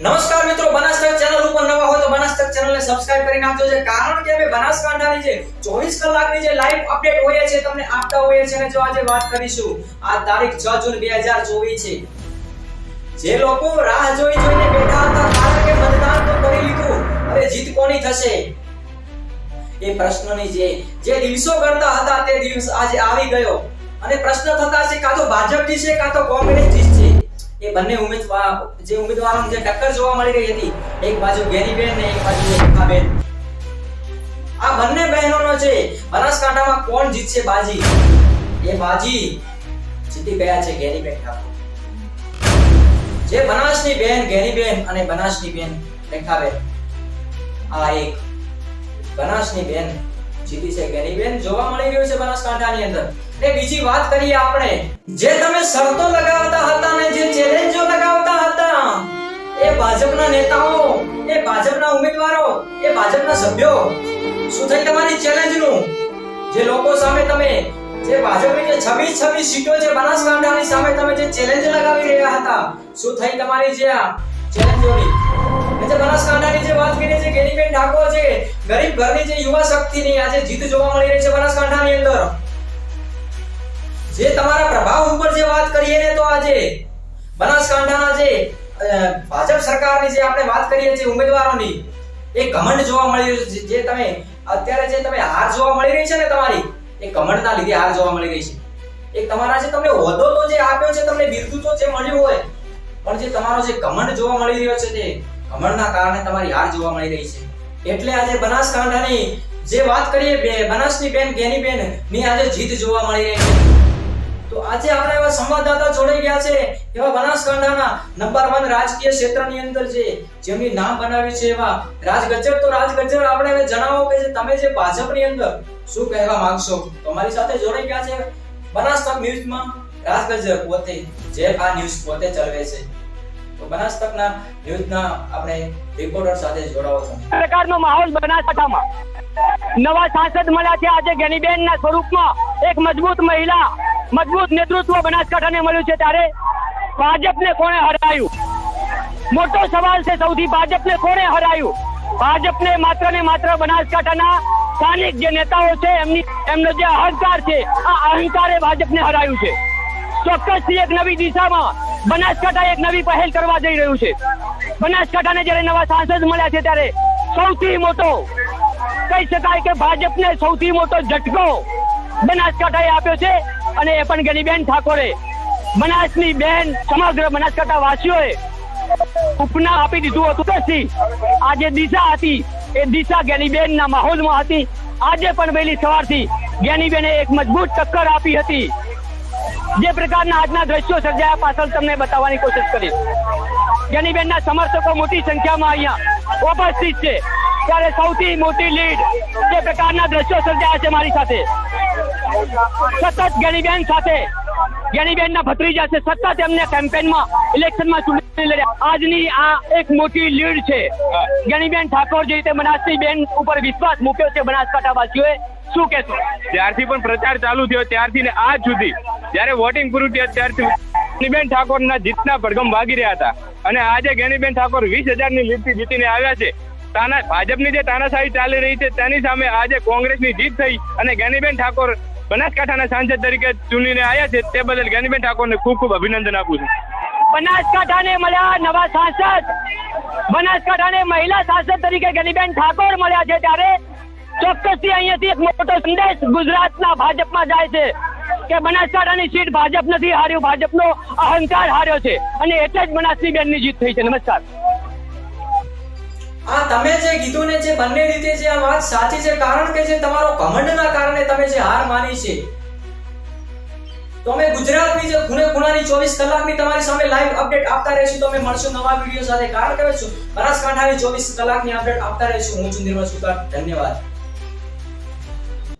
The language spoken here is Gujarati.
નમસ્કાર મિત્રો, બનાસકાંઠા ચેનલ ઉપર નવા હોય તો બનાસકાંઠા ચેનલને સબસ્ક્રાઇબ કરી નાખજો છે. કારણ કે અમે બનાસકાંઠાની જે 24 કલાકની જે લાઈવ અપડેટ હોય છે તમને આપતા હોઈએ છે અને જો આજે વાત કરીશું, આ તારીખ 6 જૂન 2024 છે. જે લોકો રાહ જોઈ જોઈને બેઠા હતા, કારણ કે મતદાન તો કરી લીધું, હવે જીત કોની થશે? એ પ્રશ્નની જે જે દિવસો કરતા હતા તે દિવસ આજે આવી ગયો. અને પ્રશ્ન થતા છે કાં તો ભાજપ જીતશે કાં તો કોંગ્રેસ જીતશે એ બંને ઉમેદવાર જે ઉમેદવારોની જે ટક્કર જોવા મળી રહી હતી, એક બાજુ ગેરીબેન ને એક બાજુ રેખાબેન. આ બંને બહેનોનો છે બનાસકાંઠામાં કોણ જીતશે બાજી? એ બાજી જીતી ગયા છે ગેરીબેન ઠાકોર. જે બનાસની બેન ગેરીબેન અને બનાસની બેન રેખાબેન. આ એક બનાસની બેન જીતી છે ગેરીબેન જોવા મળી રહ્યું છે બનાસકાંઠાની અંદર. ને બીજી વાત કરીએ આપણે. જે તમે શરતો લગાવતા હતા ને જે ચેલેન્જો લગાવતા હતા, એ ભાજપના નેતાઓ, એ ભાજપના ઉમેદવારો, એ ભાજપના સભ્યો, શું થઈ તમારી ચેલેન્જનું? જે લોકો સામે તમે, જે ભાજપની જે 26 26 સીટો છે બનાસકાંઠાની સામે તમે જે ચેલેન્જ લગાવી રહ્યા હતા, શું થઈ તમારી જે ચેલેન્જોની? જે વાત કરીએ છે ગેરીબેન છે. ગરીબ ઘરની જે યુવા શક્તિની આજે જીત જોવા મળી રહી છે બનાસકાંઠાની અંદર. જે તમારા પ્રભાવ ઉપર જે વાત કરીએ ને તો આજે બનાસકાંઠાના જે ભાજપ સરકારની જે આપણે વાત કરીએ છીએ ઉમેદવારોની, એ ઘમંડ જોવા મળી રહ્યું છે. જે તમે, અત્યારે જે તમે હાર જોવા મળી રહી છે ને તમારી, એ ઘમંડના લીધે હાર જોવા મળી રહી છે. એ તમારા જે તમને હોદ્દો તો જે આપ્યો છે, તમને બિરદુ તો જે મળ્યું હોય, પણ જે તમારો જે ઘમંડ જોવા મળી રહ્યો છે તે ઘમંડના કારણે તમારી હાર જોવા મળી રહી છે. એટલે આજે બનાસકાંઠાની જે વાત કરીએ બે, બનાસની બેન, ગેની બેન, ની આજે જીત જોવા મળી રહી છે. તો આજે આપણે એવા સંવાદદાતા જોડાઈ ગયા છે, એવા બનાસકાંઠાના નંબર વન રાજકીય ક્ષેત્રની અંદર જે જેમની નામ બનાવ્યું છે એવા રાજ ગજ્જર તો રાજ આપણે હવે જણાવો કે તમે જે ભાજપની અંદર શું કહેવા માંગશો? તો અમારી સાથે જોડાઈ ગયા છે બનાસ ન્યૂઝમાં રાજ પોતે, જે આ ન્યૂઝ પોતે ચલાવે છે. તો બનાસ તકના ન્યૂઝના આપણે રિપોર્ટર સાથે જોડાવો છો પ્રકારનો માહોલ બનાસકાંઠામાં. નવા સાંસદ મળ્યા છે. આજે ગેનીબેનના સ્વરૂપમાં એક મજબૂત મહિલા, મજબૂત નેતૃત્વ બનાસકાંઠાને મળ્યું છે. ત્યારે ભાજપને કોણે હરાયું? મોટો સવાલ છે સૌથી. ભાજપને કોણે હરાયું? ભાજપને માત્ર ને માત્ર બનાસકાંઠાના સ્થાનિક જે નેતાઓ છે, એમની એમનો જે અહંકાર છે, આ અહંકારે ભાજપને હરાયું છે. ચોક્કસથી એક નવી દિશામાં બનાસકાંઠા એક નવી પહેલ કરવા જઈ રહ્યું છે. બનાસકાંઠાને જ્યારે નવા સાંસદ મળ્યા છે ત્યારે સૌથી મોટો, કહી શકાય કે ભાજપને સૌથી મોટો ઝટકો બનાસકાંઠાએ આપ્યો છે. અને એ પણ ગનીબેન ઠાકોરે. બનાસની બેન, સમગ્ર બનાસકાંઠા વાસીઓએ ઉપના આપી દીધું હતું. કશી આ જે દિશા હતી. એ દિશા જ્ઞાનીબેનના માહોલમાં હતી. આજે પણ વહેલી સવારથી જ્ઞાનીબેને એક મજબૂત ટક્કર આપી હતી. જે પ્રકારના આજના દ્રશ્યો સર્જાયા પાછળ તમને બતાવવાની કોશિશ કરીશ. જ્ઞાનીબેનના સમર્થકો મોટી સંખ્યામાં અહીંયા ઉપસ્થિત છે. ત્યારે સૌથી મોટી લીડ જે પ્રકારના દ્રશ્યો સર્જાયા છે મારી સાથે. સતત જ્ઞાનીબેન સાથે જ્ઞાનીબેનના ભત્રીજા છે, સતત એમને કેમ્પેનમાં ઇલેક્શનમાં ચૂંટણી લડ્યા. આજની આ એક મોટી લીડ છે. જ્ઞાનીબેન ઠાકોર જે રીતે બનાસની બેન ઉપર વિશ્વાસ મૂક્યો છે બનાસકાંઠા વાસીઓએ શું કહેશો? ત્યારથી પણ પ્રચાર ચાલુ થયો, ત્યારથી ને આજ સુધી જ્યારે વોટિંગ પૂરું થયું ત્યારથી ગેનીબેન ઠાકોરના જીતના પડઘમ વાગી રહ્યા હતા. અને આજે ગેનીબેન ઠાકોર વીસ હજારની લીડથી જીતીને આવ્યા છે. તાના ભાજપની જે તાનાશાહી ચાલી રહી છે, તેની સામે આજે કોંગ્રેસની જીત થઈ અને ગેનીબેન ઠાકોર બનાસકાંઠાના સાંસદ તરીકે ચૂંટીને આવ્યા છે, તે બદલ ગેનીબેન ઠાકોરને ખૂબ ખૂબ અભિનંદન આપું છું. બનાસકાંઠાને મળ્યા નવા સાંસદ. બનાસકાંઠાને મહિલા સાંસદ તરીકે ગનીબેન ઠાકોર મળ્યા છે, ત્યારે ચોક્કસથી અહીંયાથી એક મોટો સંદેશ ગુજરાતના ભાજપમાં જાય છે કે બનાસકાંઠાની સીટ ભાજપ નથી હાર્યું. ભાજપનો અહંકાર હાર્યો છે અને એટલે જ બનાસની બેનની જીત થઈ છે. નમસ્કાર. આ તમે જે કીધું જે બંને રીતે જે આ વાત સાચી છે, કારણ કે જે તમારો ઘમંડના કારણે તમે જે હાર માની છે, તો અમે ગુજરાતની જે ખૂણે ખૂણાની ચોવીસ કલાકની તમારી સામે લાઈવ અપડેટ આપતા રહીશું. તો અમે મળશું નવા વીડિયો સાથે. કારણ કે બનાસકાંઠાની ચોવીસ કલાકની અપડેટ આપતા રહીશું. હું ચુંદીરમાં સુકાર ધન્યવાદ.